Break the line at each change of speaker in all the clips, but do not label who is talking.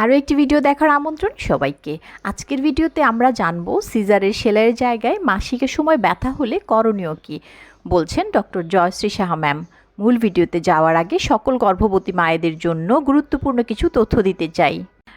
আরও একটি ভিডিও দেখার আমন্ত্রণ সবাইকে। আজকের ভিডিওতে আমরা জানব সিজারের সেলাইয়ের জায়গায় মাসিকের সময় ব্যথা হলে করণীয় কি। বলছেন ডক্টর জয়শ্রী সাহা ম্যাম। মূল ভিডিওতে যাওয়ার আগে সকল গর্ভবতী মায়েদের জন্য গুরুত্বপূর্ণ কিছু তথ্য দিতে চাই।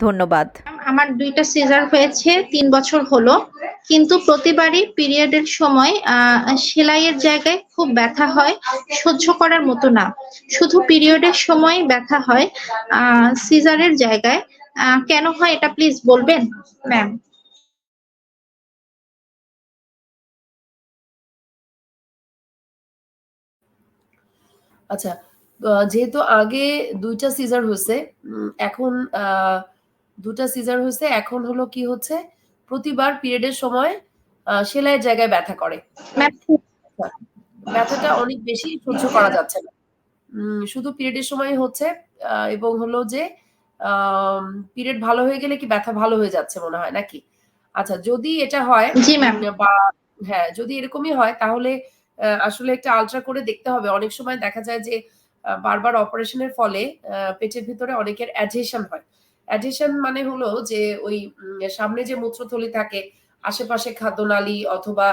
ধন্যবাদ।
আমার দুইটা সিজার হয়েছে তিন বছর হলো। কিন্তু প্রতিবারই পিরিয়ডের সময় আহ, সেলাইয়ের জায়গায় খুব ব্যথা হয় সহ্য করার মতো না। শুধু পিরিয়ডের সময় ব্যথা হয় আহ, সিজারের জায়গায়। কেন হয় এটা প্লিজ বলবেন? ম্যাম
আচ্ছা আহ, যেহেতু আগে দুইটা সিজার হয়েছে উম, এখন আহ, দুটা সিজার হয়েছে। এখন হলো কি হচ্ছে? প্রতিবার পিরিয়ডের সময় সেলাইয়ের জায়গায় ব্যথা করে। ব্যথাটা অনেক বেশি সহ্য করা যাচ্ছে না। শুধু পিরিয়ডের সময় হচ্ছে এবং হলো যে পিরিয়ড ভালো হয়ে গেলে কি ব্যথা ভালো হয়ে যাচ্ছে মনে হয় নাকি? আচ্ছা যদি এটা হয়
জি
বা হ্যাঁ যদি এরকমই হয় তাহলে আসলে একটা আলট্রা করে দেখতে হবে। অনেক সময় দেখা যায় যে বারবার অপারেশনের ফলে পেটের ভিতরে অনেকের অ্যাডহেশন হয়। অ্যাডহেশন মানে হলো যে ওই সামনে যে মূত্রথলি থাকে, আশেপাশে খাদ্যনালী অথবা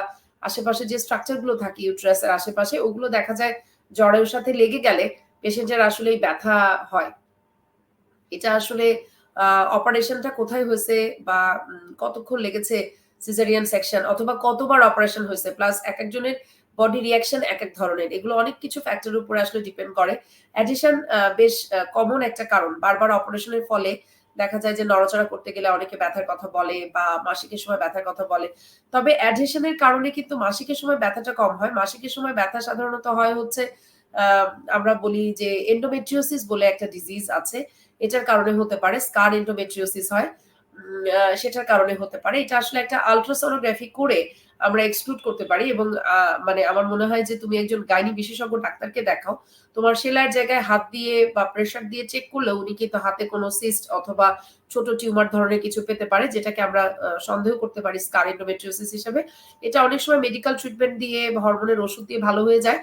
আশেপাশে যে স্ট্রাকচারগুলো থাকে ইউট্রাসের আশেপাশে, ওগুলো দেখা যায় জ্বরের সাথে লেগে গেলে পেশেন্টের আসলে ব্যথা হয়। এটা আসলে অপারেশনটা কোথায় হয়েছে বা কতক্ষণ লেগেছে সিজারিয়ান সেকশন অথবা কতবার অপারেশন হয়েছে প্লাস এক একজনের বডি রিয়াকশন এক এক ধরনের, এগুলো অনেক কিছু ফ্যাক্টরের উপরে আসলে ডিপেন্ড করে। অ্যাডিশন বেশ কমন একটা কারণ, বারবার অপারেশনের ফলে দেখা যায় যে নড়াচড়া করতে গেলে অনেকে ব্যথার কথা বলে বা মাসিকের সময় ব্যথার কথা বলে। তবে অ্যাডহেশনের কারণে কিন্তু মাসিকের সময় ব্যথাটা কম হয়। মাসিকের সময় ব্যথা সাধারণত হয় হচ্ছে আমরা বলি যে এন্ডোমেট্রিওসিস বলে একটা ডিজিজ আছে। এটার কারণে হতে পারে স্কার এন্ডোমেট্রিওসিস হয়। সেটার কারণে হতে পারে। এটা আসলে একটা আলট্রাসোনোগ্রাফি করে আমরা এক্সক্লুড করতে পারি এবং মানে আমার মনে হয় যে তুমি একজন গাইনি বিশেষজ্ঞ ডাক্তারকে দেখাও। তোমার সেলাইয়ের জায়গায় হাত দিয়ে বা প্রেসার দিয়ে চেক করলে উনি কিন্তু হাতে কোনো সিস্ট অথবা ছোট টিউমার ধরনের কিছু পেতে পারে, যেটাকে আমরা সন্দেহ করতে পারি স্কার এন্ডোমেট্রিওসিস হিসেবে। এটা অনেক সময় মেডিকেল ট্রিটমেন্ট দিয়ে হরমোনের ওষুধ দিয়ে ভালো হয়ে যায়।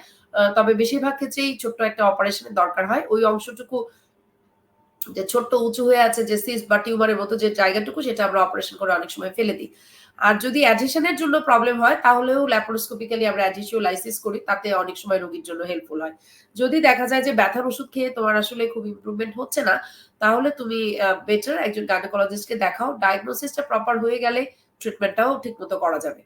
তবে বেশিরভাগ ক্ষেত্রেই ছোট্ট একটা অপারেশনের দরকার হয়। ওই অংশটুকু যে ছোট্ট উঁচু হয়ে আছে যে সিস্ট বা টিউমারের মতো যে জায়গাটুকু, সেটা আমরা অপারেশন করে অনেক সময় ফেলে দিই। আর যদি অ্যাডহেশনের জন্য প্রবলেম হয়, তাহলেও ল্যাপারোস্কোপিক্যালি আমরা অ্যাডহেসিওলাইসিস করি, তাতে অনেক সময় রোগীর জন্য হেল্পফুল হয়। যদি দেখা যায় যে ব্যথার ওষুধ খেয়ে তোমার আসলে খুব ইমপ্রুভমেন্ট হচ্ছে না, তাহলে তুমি বেটার একজন গাইনোকোলজিস্টকে দেখাও। ডায়াগনোসিসটা প্রপার হয়ে গেলে ট্রিটমেন্টটাও ঠিকমতো করা যাবে।